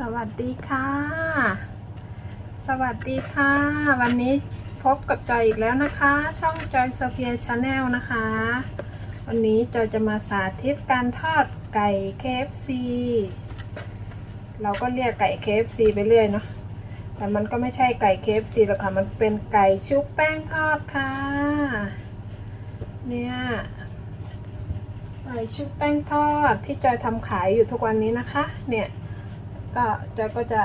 สวัสดีค่ะ สวัสดีค่ะ วันนี้พบกับจอยอีกแล้วนะคะ ช่องจอยโซเฟียชาแนลนะคะ วันนี้จอยจะมาสาธิตการทอดไก่ KFC เราก็เรียกไก่ KFC ไปเรื่อยเนาะแต่มันก็ไม่ใช่ไก่ KFC หรอกค่ะ มันเป็นไก่ชุบแป้งทอดค่ะ เนี่ยไก่ชุบแป้งทอดที่จอยทำขายอยู่ทุกวันนี้นะคะ เนี่ย ก็จอยก็จะ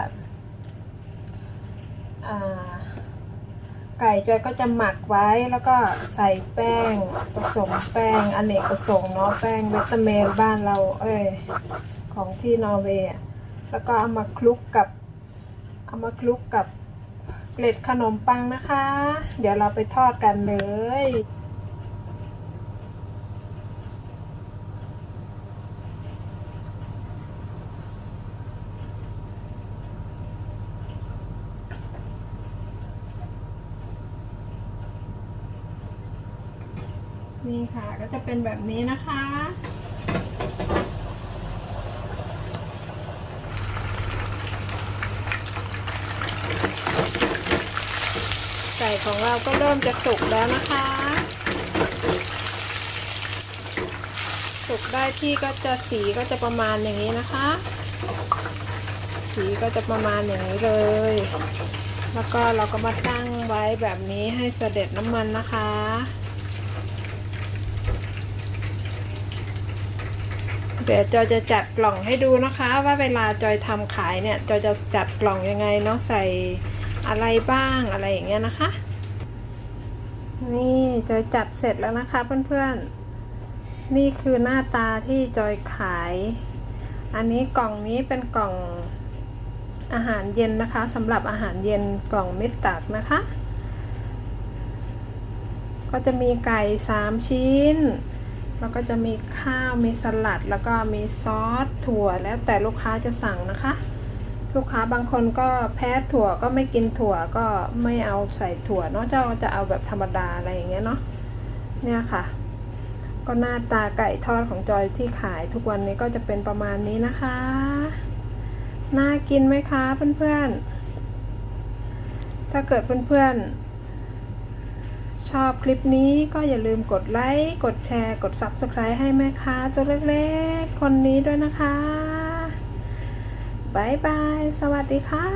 ไก่จอยก็จะหมักไว้แล้วก็ใส่แป้งผสมแป้งอเนกประสงค์เนาะแป้งเวตาเมลบ้านเรา เอ้ยของที่นอร์เวย์แล้วก็เอามาคลุกกับเอามาคลุกกับเกล็ดขนมปังนะคะ เดี๋ยวเราไปทอดกันเลย นี่ค่ะก็จะเป็นแบบนี้นะคะ ไก่ของเราก็เริ่มจะสุกแล้วนะคะ สุกได้ที่ก็จะสีก็จะประมาณอย่างนี้นะคะ สีก็จะประมาณอย่างนี้เลยแล้วก็เราก็มาตั้งไว้แบบนี้ให้เสด็จน้ำมันนะคะ เดี๋ยวจอยจะจัดกล่องให้ดูนะคะ ว่าเวลาจอยทำขายเนี่ยจอยจะจัดกล่องยังไงเนาะใส่อะไรบ้างอะไรอย่างเงี้ยนะคะ นี่จอยจัดเสร็จแล้วนะคะเพื่อนๆ นี่คือหน้าตาที่จอยขาย อันนี้กล่องนี้เป็นกล่องอาหารเย็นนะคะสำหรับอาหารเย็นกล่องเม็ดตักนะคะ ก็จะมีไก่สามชิ้น แล้วก็จะมีข้าวมีสลัด แล้วก็มีซอสถั่วแล้วแต่ลูกค้าจะสั่งนะคะ ลูกค้าบางคนก็แพ้ถั่วก็ไม่กินถั่วก็ไม่เอาใส่ถั่วเนาะเจ้าจะเอาแบบธรรมดาอะไรอย่างเงี้ยเนาะเนี่ยค่ะ ก็หน้าตาไก่ทอดของจอยที่ขายทุกวันนี้ก็จะเป็นประมาณนี้นะคะน่ากินไหมคะเพื่อนๆถ้าเกิดเพื่อนๆ ชอบคลิปนี้ก็อย่าลืมกดไลค์ กดแชร์ กด Subscribe ให้แม่ค้าตัวเล็กๆ คนนี้ด้วยนะคะบายบาย สวัสดีค่ะ